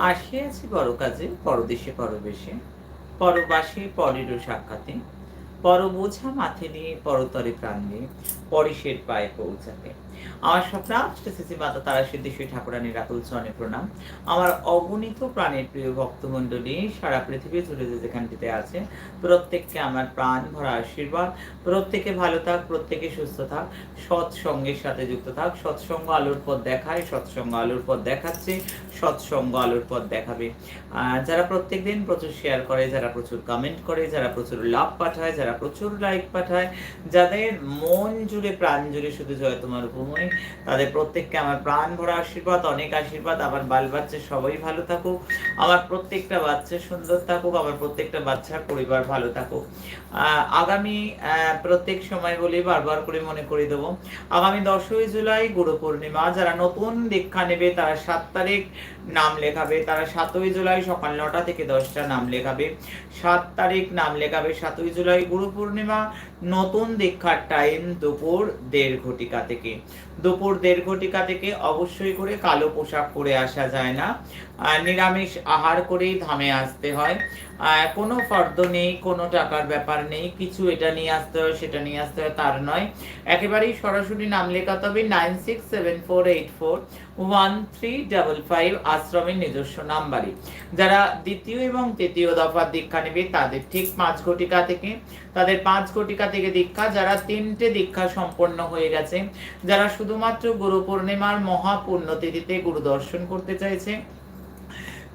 আসি আছি বড় কাজে পরদেশে পরবেশে। পরবাসে পরেরও সাক্ষাতে। পর বোঝা মাথে নিয়ে পরতরে প্রাণ নিয়ে পরিশের পায়ে পৌঁছাতে। আমার স্বপ্ন শ্রী মাতা তারা সিদ্ধেশ্বরী ঠাকুরানীর রাতুল চরণে প্রণাম। আমার অগণিত প্রাণের প্রিয় ভক্তমণ্ডলী, সারা পৃথিবী জুড়ে যে যেখানটিতে আছে, প্রত্যেককে আমার প্রাণ ভরা আশীর্বাদ। প্রত্যেকে ভালো থাক, প্রত্যেকে সুস্থ থাক, সৎসঙ্গের সাথে যুক্ত থাক। সৎসঙ্গ আলোর পথ দেখায়, সৎসঙ্গ আলোর পথ দেখাচ্ছে, সৎসঙ্গ আলোর পথ দেখাবে। যারা প্রত্যেক দিন প্রচুর শেয়ার করে, যারা প্রচুর কমেন্ট করে, যারা প্রচুর লাভ পাঠায়, যারা প্রচুর লাইক পাঠায়, যাদের মন জুড়ে, প্রাণ জুড়ে শুধু জয় তোমার উপময়। তাদের প্রত্যেককে আমার প্রাণ ভরা আশীর্বাদ, অনেক আশীর্বাদ। আমার বাল বাচ্চা সবাই ভালো থাকুক, আমার প্রত্যেকটা বাচ্চা সুন্দর থাকুক, আমার প্রত্যেকটা বাচ্চার পরিবার ভালো থাকুক। আগামী প্রত্যেক সময় বলি, বারবার করে মনে করে দেবো, আগামী দশই জুলাই গুরু পূর্ণিমা, যারা নতুন দীক্ষা নেবে, তারা সাত তারিখ নাম লেখাবে, তারা সাতই জুলাই সকাল নটা থেকে দশটা নাম লেখাবে। সাত তারিখ নাম লেখাবে, সাতই জুলাই গুরু পূর্ণিমা নতুন দীক্ষার টাইম দুপুর দেড় ঘটিকা থেকে। দুপুর দেড় ঘটিকা থেকে অবশ্যই করে কালো পোশাক পরে আসা যায় না। নিরামিষ আহার করেই ধামে আসতে হয়। কোনো ফর্দ নেই, কোনো টাকার ব্যাপার নেই, কিছু এটা নিয়ে আসতে হয়, সেটা নিয়ে আসতে হয়, তার নয়। একেবারেই সরাসরি নাম লেখাতে হবে nine six seven four eight four one three double five আশ্রমের নিজস্ব নাম্বারে। যারা দ্বিতীয় এবং তৃতীয় দফার দীক্ষা নেবে, তাদের ঠিক পাঁচ ঘটিকা থেকে, তাদের পাঁচ ঘটিকা থেকে দীক্ষা, যারা তিনটে দীক্ষা সম্পন্ন হয়ে গেছে, যারা শুধুমাত্র গুরু পূর্ণিমার মহাপূর্ণ তিথিতে গুরু দর্শন করতে চাইছে,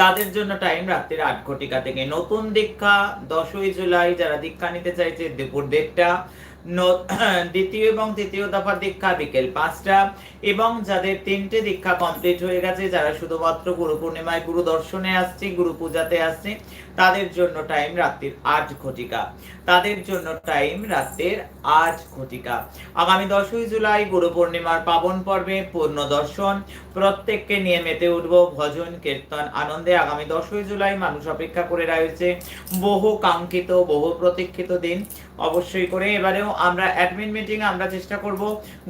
তাদের জন্য টাইম রাত্রির আট ঘটিকা থেকে। নতুন দীক্ষা, দশই জুলাই, যারা দীক্ষা নিতে চাইছে, দুপুর দেড়টা দ্বিতীয় এবং তৃতীয় দফার দীক্ষা বিকেল পাঁচটা, এবং যাদের তিনটে দীক্ষা কমপ্লিট হয়ে গেছে, যারা শুধুমাত্র গুরু পূর্ণিমায় গুরু দর্শনে আসছে, গুরু পূজাতে আসছে তাদের জন্য টাইম রাত্রির আট ঘটিকা। তাদের জন্য টাইম রাত্রের আট ঘটিকা। আগামী দশই জুলাই গুরু পূর্ণিমার পাবন পর্বে পূর্ণ দর্শন। প্রত্যেককে নিয়ে মেতে উঠব ভজন, কীর্তন, আনন্দে। আগামী দশই জুলাই মানুষ অপেক্ষা করে রয়েছে। বহু কাঙ্ক্ষিত, বহু প্রতীক্ষিত দিন। অবশ্যই করে এবারেও আমরা অ্যাডমিন মিটিং আমরা চেষ্টা করব।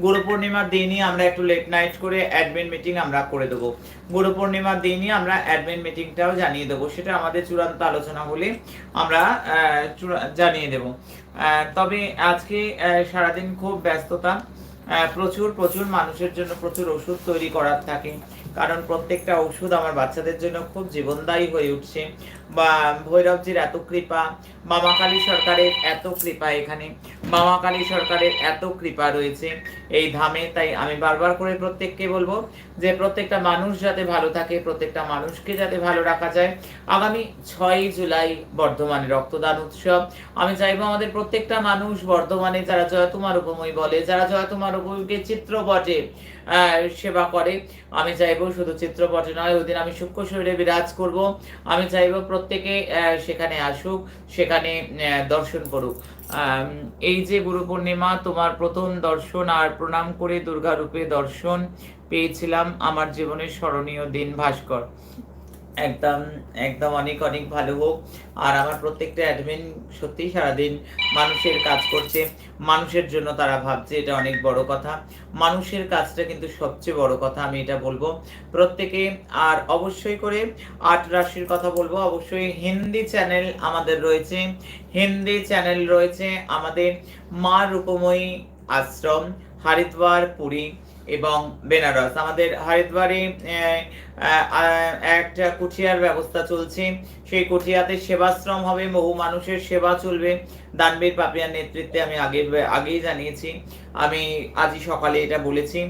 গুরু পূর্ণিমার দিনই আমরা একটু লেট নাইট করে অ্যাডমিন মিটিং আমরা করে দেবো। গুরু পূর্ণিমার দিনই আমরা অ্যাডমিন মিটিংটাও জানিয়ে দেবো। সেটা আমাদের চূড়ান্ত আলোচনা হলে আমরা জানিয়ে দেব। তবে আজকে সারাদিন খুব ব্যস্ততা। প্রচুর প্রচুর মানুষের জন্য প্রচুর ওষুধ তৈরি করার থাকে। কারণ প্রত্যেকটা ওষুধ আমার বাচ্চাদের জন্য খুব জীবনদায়ী হয়ে উঠছে। বা ভৈরবজির এত কৃপা, মামা কালী সরকারের এত কৃপা এখানে, মামা কালী সরকারের এত কৃপা রয়েছে এই ধামে। তাই আমি বারবার করে প্রত্যেককে বলব যে প্রত্যেকটা মানুষ যাতে ভালো থাকে, প্রত্যেকটা মানুষকে যাতে ভালো রাখা যায়। আগামী ছয় জুলাই বর্ধমানে রক্তদান উৎসব। আমি চাইব আমাদের প্রত্যেকটা মানুষ বর্ধমানে যারা জয়তুমার উপময় বলে, যারা জয়তুমার উপময়কে চিত্রপটে সেবা করে। আমি চাইব শুধু চিত্রপটে নয়, ওই দিন আমি সূক্ষ্ম শরীরে বিরাজ করব। আমি চাইব প্রত্যেকে সেখানে আসুক, সেখানে দর্শন করুক। এই যে গুরু পূর্ণিমা, তোমার প্রথম দর্শন আর প্রণাম করে দুর্গা রূপে দর্শন পেয়েছিলাম আমার জীবনের স্মরণীয় দিন ভাস্কর। একদম একদম অনেক অনেক ভালো হোক। আর আমার প্রত্যেকটা অ্যাডমিন সত্যি সারাদিন মানুষের কাজ করছে। মানুষের জন্য তারা ভাবছে, এটা অনেক বড় কথা। মানুষের কাজটা কিন্তু সবচেয়ে বড় কথা, আমি এটা বলব। প্রত্যেকে, আর অবশ্যই করে আট রাশির কথা বলব। অবশ্যই হিন্দি চ্যানেল আমাদের রয়েছে। হিন্দি চ্যানেল রয়েছে আমাদের মা রূপময়ী আশ্রম, হরিদ্বার, পুরী। এবং বেনারস। আমাদের হরিদ্বারে একটা কুঠিয়ার ব্যবস্থা চলছে। সেই কুঠিয়াতে সেবাশ্রম হবে, বহু মানুষের সেবা চলবে। দানবীর পাপিয়ার নেতৃত্বে আমি আগে, আগেই জানিয়েছি। আমি আজই সকালে এটা বলেছি।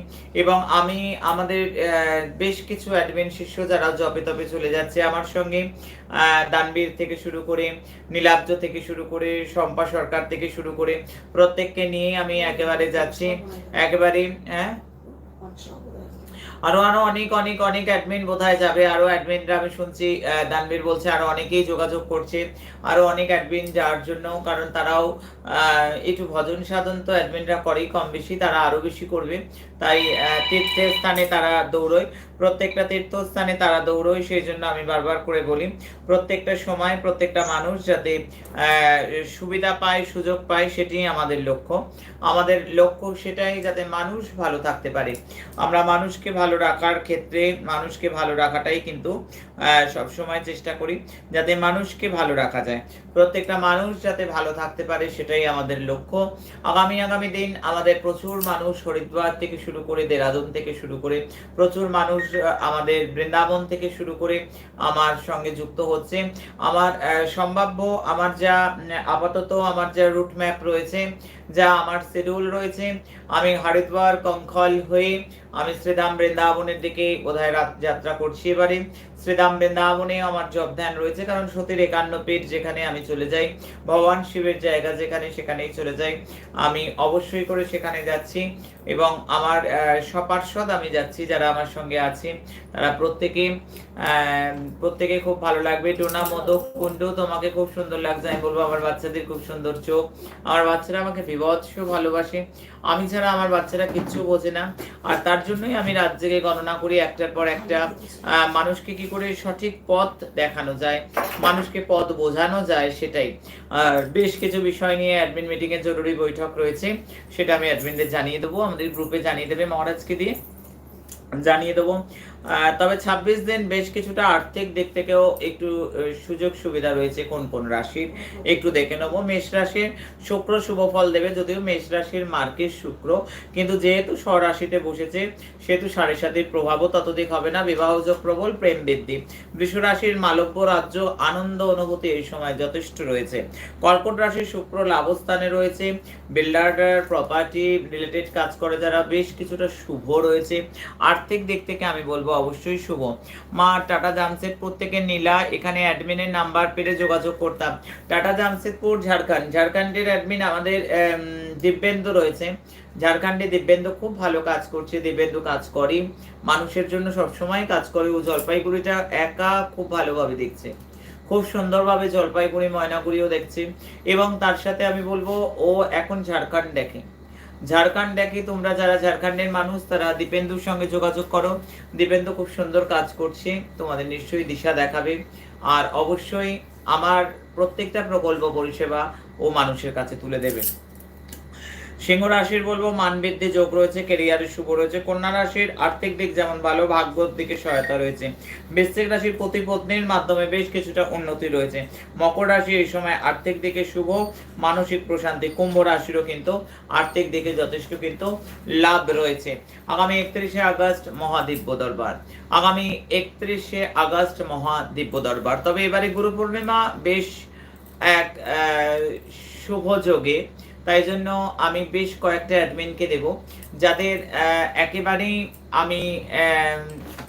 এবং আমি, আমাদের বেশ কিছু অ্যাডমিন শিষ্য যারা জপে তপে চলে যাচ্ছে আমার সঙ্গে দানবীর থেকে শুরু করে, নীলাব্জ থেকে শুরু করে, শম্পা সরকার থেকে শুরু করে, প্রত্যেককে নিয়ে আমি একেবারে যাচ্ছি। একেবারে হ্যাঁ? আরও আরও অনেক অনেক অনেক অ্যাডমিন বোধহয় যাবে। আরও অ্যাডমিনরা আমি শুনছি দানবীর বলছে আরও অনেকেই যোগাযোগ করছে। আরও অনেক অ্যাডমিন যাওয়ার জন্য, কারণ তারাও একটু ভজন সাধন তো অ্যাডমিনরা করেই কম বেশি তারা আরও বেশি করবে। তাই আহ, তীর্থের স্থানে তারা দৌড়য়। প্রত্যেকটা তীর্থস্থানে তারা দৌড়য় সেই জন্য আমি বারবার করে বলি প্রত্যেকটা সময় প্রত্যেকটা মানুষ যাতে সুবিধা পায় সুযোগ পায় সেটি আমাদের লক্ষ্য। আমাদের লক্ষ্য সেটাই যাতে মানুষ ভালো থাকতে পারে। আমরা মানুষকে ভালো রাখার ক্ষেত্রে মানুষকে ভালো রাখাটাই কিন্তু সবসময় চেষ্টা করি যাতে মানুষকে ভালো রাখা যায়। প্রত্যেকটা মানুষ যাতে ভালো থাকতে পারে সেটাই আমাদের লক্ষ্য। আগামী আগামী দিন আমাদের প্রচুর মানুষ হরিদ্বার থেকে শুরু করে, দেরাদুন থেকে শুরু করে, প্রচুর মানুষ আমাদের বৃন্দাবন থেকে শুরু করে আমার সঙ্গে যুক্ত হচ্ছে। আমার সম্ভাব্য আমার যা আপাতত আমার যা রুট ম্যাপ রয়েছে, যা আমার শিডিউল রয়েছে, আমি হরিদ্বার, কঙ্খল হয়ে আমি শ্রীধাম বৃন্দাবনের দিকে বোধহয় রাত যাত্রা করছি এবারে। শ্রীধাম বৃন্দাবনে আমার জব ধ্যান রয়েছে, কারণ সতীর একান্ন পীঠ যেখানে আমি চলে যাই, ভগবান শিবের জায়গা যেখানে সেখানেই চলে যাই। আমি অবশ্যই করে সেখানে যাচ্ছি এবং আমার সপার্শ্বদ আমি যাচ্ছি, যারা আমার সঙ্গে আছে। তারা প্রত্যেকে প্রত্যেকে খুব ভালো লাগবে। টোনা মদক কুণ্ড, তোমাকে খুব সুন্দর লাগছে। আমি বলব আমার বাচ্চাদের খুব সুন্দর চোখ। আমার বাচ্চারা আমাকে বিভৎস ভালোবাসে। আমি ছাড়া আমার বাচ্চারা কিচ্ছু বোঝে না। আর তার জন্যই আমি রাত জেগে গণনা করি একটার পর একটা। মানুষকে কি করে সঠিক পথ দেখানো যায়, মানুষকে পথ বোঝানো যায় সেটাই। বেশ কিছু বিষয় নিয়ে অ্যাডমিন মিটিং এর জরুরি বৈঠক রয়েছে। সেটা আমি অ্যাডমিনদের জানিয়ে দেবো। আমাদের গ্রুপে জানিয়ে দেবে মহারাজকে দিয়ে। জানিয়ে দেবো। তবে ছাব্বিশ দিন বেশ কিছুটা আর্থিক দিক থেকেও একটু সুযোগ সুবিধা রয়েছে কোন কোন রাশির। একটু দেখে নেব। মেষ রাশির শুক্র শুভ ফল দেবে যদিও মেষ রাশির মার্কের শুক্র। কিন্তু যেহেতু স্বরাশিতে বসেছে, সেহেতু সাড়ে সাতির প্রভাবও ততদিক হবে না। বিবাহযোগ প্রবল, প্রেম বৃদ্ধি। বৃষ রাশির মালব্য রাজ্য আনন্দ অনুভূতি এই সময় যথেষ্ট রয়েছে। কর্কট রাশির শুক্র লাভস্থানে রয়েছে। বিল্ডার প্রপার্টি রিলেটেড কাজ করে যারা বেশ কিছুটা শুভ রয়েছে। আর্থিক দিক থেকে আমি বলব অবশ্যই শুভ। মা টাটা জামশেদপুর থেকে নীলা এখানে অ্যাডমিনের নাম্বার পেলে যোগাযোগ করতাম। টাটা জামশেদপুর ঝাড়খণ্ড। ঝাড়খণ্ডের অ্যাডমিন আমাদের আম, দিব্যেন্দু রয়েছে। ঝাড়খণ্ডে দিব্যেন্দু খুব ভালো কাজ করছে দিব্যেন্দু কাজ করে মানুষের জন্য সবসময় কাজ করে। ও জলপাইগুড়িটা একা খুব ভালোভাবে দেখছে। খুব সুন্দরভাবে জলপাইগুড়ি ময়নাগুড়িও দেখছে। এবং তার সাথে আমি বলব ও এখন ঝাড়খণ্ড দেখে। ঝাড়খণ্ড দেখে তোমরা যারা ঝাড়খণ্ডের মানুষ, তারা দীপেন্দুর সঙ্গে যোগাযোগ করো। দীপেন্দু খুব সুন্দর কাজ করছে, তোমাদের নিশ্চয়ই দিশা দেখাবে। আর অবশ্যই আমার প্রত্যেকটা প্রকল্প পরিষেবা ও মানুষের কাছে তুলে দেবে। সিংহ রাশির বলব মানবৃদ্ধি যোগ রয়েছে কেরিয়ারের শুভ রয়েছে কন্যা রাশির আর্থিক দিক যেমন ভালো ভাগ্যর দিকে সহায়তা রয়েছে। বৃশ্চিক রাশির প্রতি পত্নীর মাধ্যমে বেশ কিছুটা উন্নতি রয়েছে। মকর রাশি এই সময় আর্থিক দিকে শুভ মানসিক প্রশান্তি কুম্ভ রাশিরও কিন্তু আর্থিক দিকে যথেষ্ট কিন্তু লাভ রয়েছে। আগামী একত্রিশে আগস্ট মহাদিব্য দরবার। আগামী একত্রিশে আগস্ট মহাদিব্য দরবার। তবে এবারে গুরু পূর্ণিমা বেশ এক আহ, শুভ যোগে তাই জন্য আমি বেশ কয়েকটা অ্যাডমিনকে দেব, যাদের একেবারেই আমি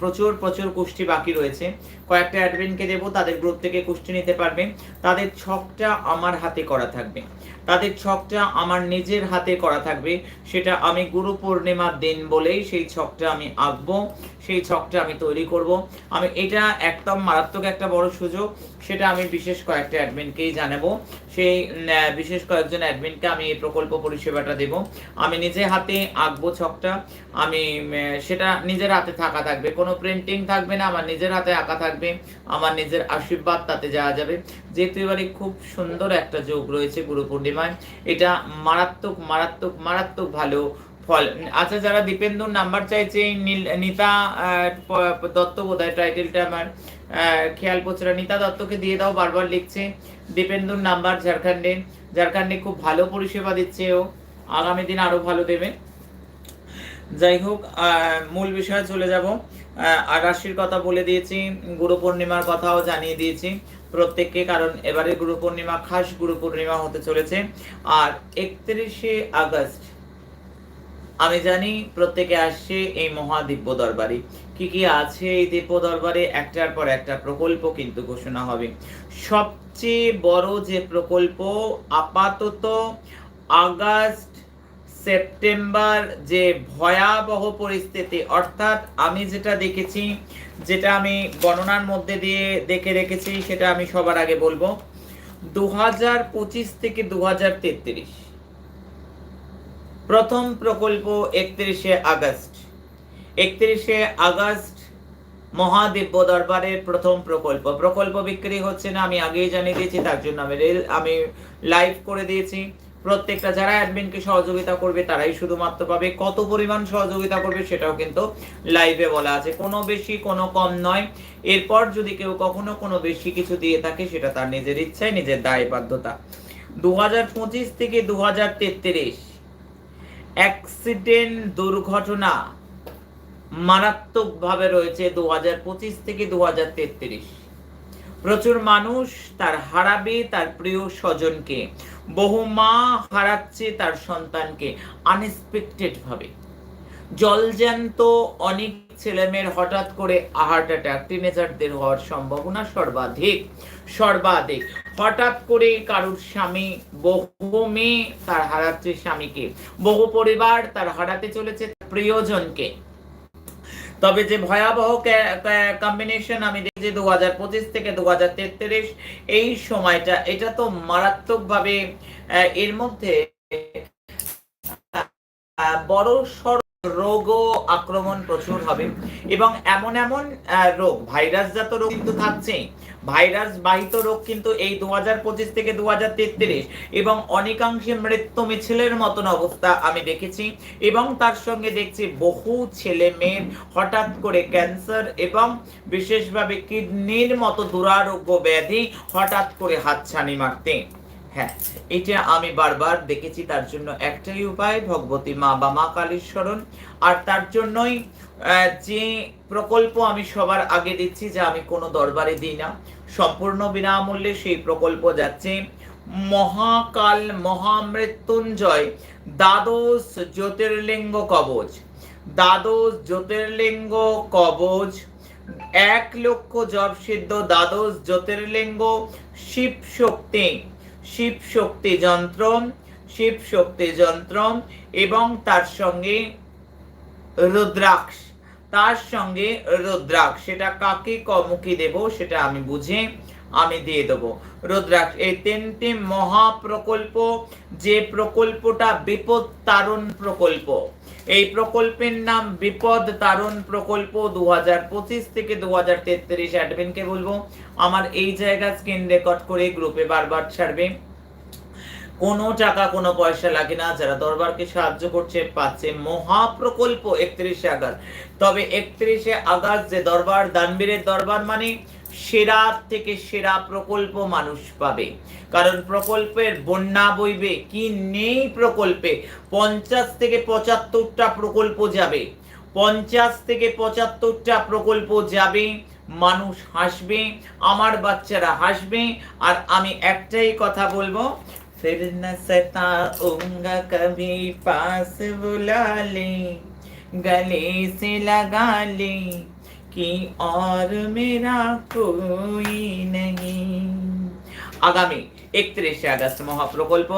প্রচুর প্রচুর কুষ্টি বাকি রয়েছে। কয়েকটা অ্যাডমিনকে দেব, তাদের গ্রুপ থেকে কুষ্টি নিতে পারবে। তাদের ছকটা আমার হাতে করা থাকবে। তাদের ছকটা আমার নিজের হাতে করা থাকবে। সেটা আমি গুরু পূর্ণিমার দিন বলেই সেই ছকটা আমি আঁকবো, সেই ছকটা আমি তৈরি করব। আমি এটা একদম মারাত্মক একটা বড় সুযোগ, সেটা আমি বিশেষ কয়েকটা অ্যাডমিনকেই জানাব। সেই বিশেষ কয়েকজন অ্যাডমিনকে আমি এই প্রকল্প পরিষেবাটা দেব। আমি নিজে হাতে আঁকবো ছকটা, আমি সেটা নিজের হাতে থাকা থাকবে। কোনো প্রিন্টিং থাকবে না, আমার নিজের হাতে আঁকা থাকবে। আমার নিজের আশীর্বাদ তাতে যাওয়া যাবে। যেহেতু এবারে খুব সুন্দর একটা যোগ রয়েছে গুরু পূর্ণিমায়, এটা মারাত্মক মারাত্মক মারাত্মক ভালো ফল। আচ্ছা যারা দীপেন্দুর নাম্বার চাইছে নিতা দত্ত বোধহয় টাইটেলটা আমার খেয়াল পড়ছে না। নিতা দত্তকে দিয়ে দাও, বারবার লিখছে, দীপেন্দুর নাম্বার ঝাড়খণ্ডে। ঝাড়খণ্ডে খুব ভালো পরিষেবা দিচ্ছে ও। আগামী দিন আরও ভালো দেবে। যাই হোক মূল বিষয়ে চলে যাব। রাশির কথা বলে দিয়েছি, গুরু পূর্ণিমার কথাও জানিয়ে দিয়েছি। প্রত্যেককে, কারণ এবারে গুরু পূর্ণিমা খাস গুরু পূর্ণিমা হতে চলেছে। আর একত্রিশে আগস্ট, আমি জানি প্রত্যেকে আসছে এই মহাদিব্য দরবারে। কি কি আছে এই দিব্য দরবারে? একটার পর একটা প্রকল্প কিন্তু ঘোষণা হবে। সবচেয়ে বড় যে প্রকল্প আপাতত আগস্ট, সেপ্টেম্বর যে ভয়াবহ পরিস্থিতি, অর্থাৎ আমি যেটা দেখেছি যেটা আমি গণনার মধ্যে দিয়ে দেখে রেখেছি, সেটা আমি সবার আগে বলব। দু হাজার পঁচিশ থেকে দু হাজার তেত্রিশ। প্রথম প্রকল্প একত্রিশে আগস্ট। একত্রিশে আগস্ট মহাদিব্য দরবারের প্রথম প্রকল্প। প্রকল্প বিক্রি হচ্ছে না, আমি আগেই জানিয়ে দিয়েছি, তার জন্য আমি রেল, আমি লাইভ করে দিয়েছি। প্রত্যেকটা যারা অ্যাডমিনকে সহযোগিতা করবে, তারাই শুধুমাত্র পাবে। কত পরিমাণ সহযোগিতা করবে সেটাও কিন্তু লাইভে বলা আছে। কোনো বেশি, কোনো কম নয়। এরপর যদি কেউ কখনো কোনো বেশি কিছু দিয়ে থাকে, সেটা তার নিজের ইচ্ছায়, নিজের দায় বাধ্যতা দু থেকে দু অ্যাক্সিডেন্ট দুর্ঘটনা মারাত্মকভাবে রয়েছে দু হাজার পঁচিশ থেকে দু হাজার তেত্রিশ। প্রচুর মানুষ তার হারাবে তার প্রিয় স্বজনকে। বহু মা হারাচ্ছে তার সন্তানকে আনএক্সপেক্টেড ভাবে। জলজ্যান্ত অনেক ছেলেমেয়ের হঠাৎ করে হার্ট অ্যাটাক টিনেজারদের হওয়ার সম্ভাবনা সর্বাধিক সর্বাধিক। হঠাৎ করে কারুর স্বামী, বহু মেয়ে তার হারাচ্ছে স্বামীকে, বহু পরিবার তার হারাতে চলেছে প্রিয়জনকে। তবে যে ভয়াবহ কম্বিনেশন আমি দেখছি দু হাজার পঁচিশ থেকে দু হাজার তেত্রিশ, এই সময়টা, এটা তো মারাত্মকভাবে এর মধ্যে বড় সড় রোগ আক্রমণ প্রচুর হবে এবং এমন এমন রোগ, ভাইরাসজাত রোগ কিন্তু থাকছেই ভাইরাস বাহিত রোগ কিন্তু এই দুহাজার পঁচিশ থেকে দুহাজার তেত্রিশ এবং অনেকাংশে মৃত্যু মিছিলের মতন অবস্থা আমি দেখেছি এবং তার সঙ্গে দেখছি বহু ছেলে মেয়ের হঠাৎ করে ক্যান্সার এবং বিশেষভাবে কিডনির মতো দুরারোগ্য ব্যাধি হঠাৎ করে হাতছানি মারতে। হ্যাঁ এটা আমি বারবার দেখেছি তার জন্য একটাই উপায়, ভগবতী মা বা মা কালীর স্মরণ আর তার জন্যই যে প্রকল্প আমি সবার আগে দিচ্ছি যা আমি কোনো দরবারে দিই না, সম্পূর্ণ বিনামূল্যে সেই প্রকল্প যাচ্ছে মহাকাল মহামৃত্যুঞ্জয় দ্বাদশ জ্যোতির্লিঙ্গ কবচ। দ্বাদশ জ্যোতির্লিঙ্গ কবচ, এক লক্ষ জপ সিদ্ধ দ্বাদশ জ্যোতির্লিঙ্গ শিব শক্তি শিব শক্তি যন্ত্র শিব শক্তি যন্ত্র এবং তার সঙ্গে রুদ্রাক্ষ, তার সঙ্গে রুদ্রাক্ষ। সেটা কাকে কমুকি দেব সেটা আমি বুঝে আমি দিয়ে দেবো। রুদ্রাক্ষ, এই তিনটি মহা প্রকল্প যে প্রকল্পটা বিপদ তারণ প্রকল্প, এই প্রকল্পের নাম বিপদ তারণ প্রকল্প দু থেকে দু হাজার তেত্রিশ। অ্যাডমিনকে বলব, আমার এই জায়গা স্ক্রিন রেকর্ড করে গ্রুপে বারবার ছাড়বে। কোনো টাকা, কোনো পয়সা লাগে না, যারা দরবারকে সাহায্য করছে, পাচ্ছে মহা প্রকল্প একত্রিশে আগস্ট। তবে একত্রিশে আগস্ট যে দরবার, দানবীরের দরবার মানে সেরা থেকে সেরা প্রকল্প মানুষ পাবে কারণ প্রকল্পের বন্যা বইবে কি নেই প্রকল্পে পঞ্চাশ থেকে পঁচাত্তরটা প্রকল্প যাবে পঞ্চাশ থেকে পঁচাত্তরটা প্রকল্প যাবে মানুষ হাসবে আমার বাচ্চারা হাসবে আর আমি একটাই কথা বলবো फिर न सताऊंगा कभी पास बुला ले गले से लगा ले कि और मेरा कोई नहीं আগামী একত্রিশে আগস্ট মহাপ্রকল্প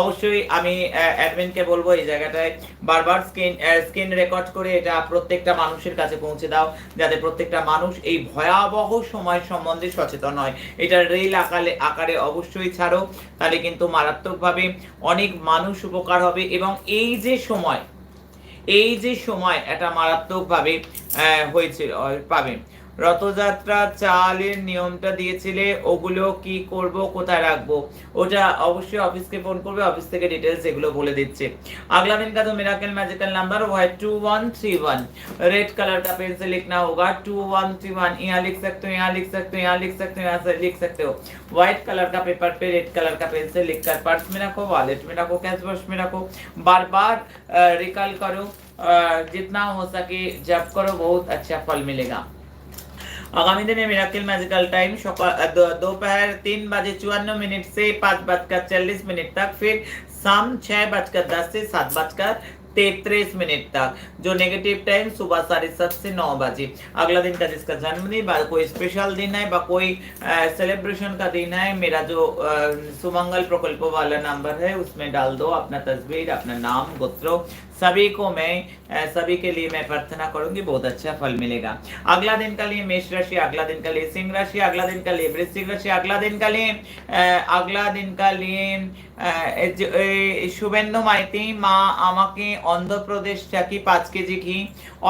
অবশ্যই আমি অ্যাডমিনকে বলবো এই জায়গাটায় বারবার স্ক্রিন স্ক্রিন রেকর্ড করে এটা প্রত্যেকটা মানুষের কাছে পৌঁছে দাও যাতে প্রত্যেকটা মানুষ এই ভয়াবহ সময় সম্বন্ধে সচেতন হয় এটা রেল আকারে আকারে অবশ্যই ছাড়ো তাহলে কিন্তু মারাত্মকভাবে অনেক মানুষ উপকার হবে এবং এই যে সময় এই যে সময় এটা মারাত্মকভাবে হয়েছে পাবে। রথযাত্রা চালের নিয়মটা দিয়েছিলে ওগুলো কি করব কোথায় রাখবো ওটা অবশ্যই অফিসকে ফোন করবে অফিস থেকে ডিটেলস এগুলো বলে দিচ্ছে अगला दिन का जो मिराकल मैजिकल नंबर वो है two one three one red colour का पेन से लिखना होगा टू वन थ्री वन यहाँ लिख सकते हो यहाँ लिख सकते हो यहाँ लिख सकते हो यहाँ से लिख सकते हो व्हाइट कलर का पेपर पे रेड कलर का पेन से लिख कर पर्स में रखो वॉलेट में रखो कैश बॉक्स में रखो बार बार रिकॉल करो अ, जितना हो सके जब करो बहुत अच्छा फल मिलेगा आगामी दिन मिराकिल मैजिकल टाइम दोपहर तीन बजे चुवान्न मिनट से पाँच बजकर चालीस मिनट तक फिर शाम छह बजकर दस से सात बजकर तैतीस मिनट तक जो नेगेटिव टाइम सुबह साढ़े सात से नौ बजे। अगला दिन का जिसका जन्मदिन कोई स्पेशल दिन है कोई सेलिब्रेशन का दिन है मेरा जो अ, सुमंगल प्रकल्प वाला नंबर है उसमें डाल दो अपना तस्वीर अपना नाम गोत्र सभी को मैं अ, सभी के लिए मैं प्रार्थना करूंगी बहुत अच्छा फल मिलेगा अगला दिन का लिए मेष राशि अगला दिन का लिए सिंह राशि अगला दिन का लिए वृश्चिक राशि अगला दिन का लिए अ, अगला दिन का लिए अ, এ যে- এ, শুভেন্দু মাইতি মা আমাকে অন্ধ্রপ্রদেশ থেকে পাঁচ কেজি ঘি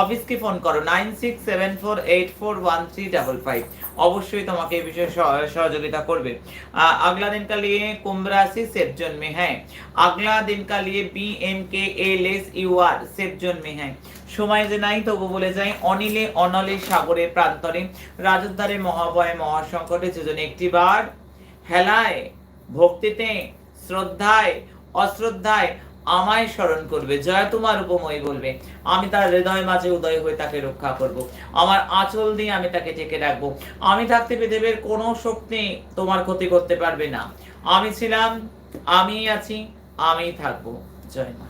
অফিসকে ফোন করো nine six seven four eight four one three double five অবশ্যই তোমাকে এই বিষয়ে সহ- সহযোগিতা করবে আ, अगला दिन का लिए कुंभ राशि सेफ जोन में है अगला दिन का लिए B M K L S you are safe zone মে হ্যাঁ সময় যে নাই তবু বলে যাই অনিলে অনলে সাগরে প্রান্তরে রাজদ্বারে মহাভয়ে মহাসংকটে যোজনে একটি বার হেলায় ভক্তিতে শ্রদ্ধায় অশ্রদ্ধায় আমায় স্মরণ করবে জয় তোমার উপময় বলবে। আমি তার হৃদয় মাঝে উদয় হয়ে তাকে রক্ষা করব। আমার আঁচল দিয়ে আমি তাকে ঢেকে রাখব। আমি থাকতে পৃথিবীর কোনো শক্তি তোমার ক্ষতি করতে পারবে না। আমি ছিলাম আমি আছি আমি থাকব। জয় মা।